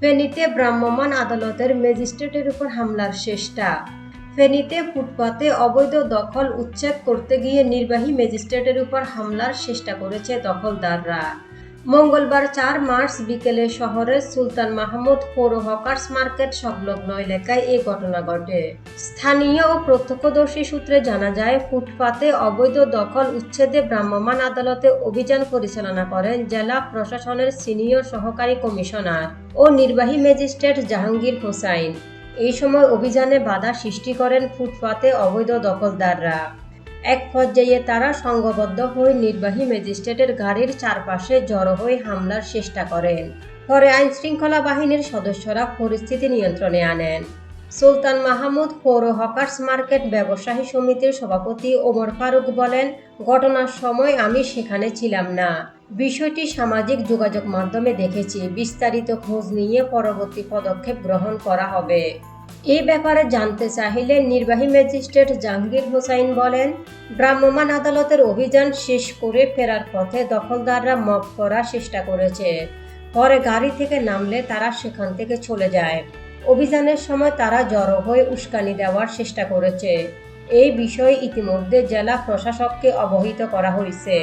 ফেনীতে ভ্রাম্যমাণ আদালতের ম্যাজিস্ট্রেটের উপর হামলার চেষ্টা। ফেনীতে ফুটপাতে অবৈধ দখল উচ্ছেদ করতে গিয়ে নির্বাহী ম্যাজিস্ট্রেটের উপর হামলার চেষ্টা করেছে দখলদাররা। মঙ্গলবার চার মার্চ বিকেলে শহরের সুলতান মাহমুদ পৌর হকার্স মার্কেট সংলগ্ন এলাকায় এই ঘটনা ঘটে। স্থানীয় ও প্রত্যক্ষদর্শী সূত্রে জানা যায়, ফুটপাতে অবৈধ দখল উচ্ছেদে ভ্রাম্যমাণ আদালতে অভিযান পরিচালনা করেন জেলা প্রশাসনের সিনিয়র সহকারী কমিশনার ও নির্বাহী ম্যাজিস্ট্রেট জাহাঙ্গীর হোসাইন। এই সময় অভিযানে বাধা সৃষ্টি করেন ফুটপাতে অবৈধ দখলদাররা। এক পর্যায়ে তারা সংঘবদ্ধ হয়ে নির্বাহী ম্যাজিস্ট্রেটের গাড়ির চারপাশে জড়ো হয়ে হামলার চেষ্টা করেন। পরে আইন শৃঙ্খলা বাহিনীর সদস্যরা পরিস্থিতি নিয়ন্ত্রণে আনেন। সুলতান মাহমুদ পৌর হকার্স মার্কেট ব্যবসায়ী সমিতির সভাপতি ওমর ফারুক বলেন, ঘটনার সময় আমি সেখানে ছিলাম না। বিষয়টি সামাজিক যোগাযোগ মাধ্যমে দেখেছি। বিস্তারিত খোঁজ নিয়ে পরবর্তী পদক্ষেপ গ্রহণ করা হবে। এই ব্যাপারে জানতে চাইলে নির্বাহী ম্যাজিস্ট্রেট জাহাঙ্গীর হোসাইন বলেন, ভ্রাম্যমাণ আদালতের অভিযান শেষ করে ফেরার পথে দখলদাররা মপ করার চেষ্টা করেছে। পরে গাড়ি থেকে নামলে তারা সেখান থেকে চলে যায়। অভিযানের সময় তারা জড়ো হয়ে উস্কানি দেওয়ার চেষ্টা করেছে। এই বিষয়ে ইতিমধ্যে জেলা প্রশাসককে অবহিত করা হয়েছে।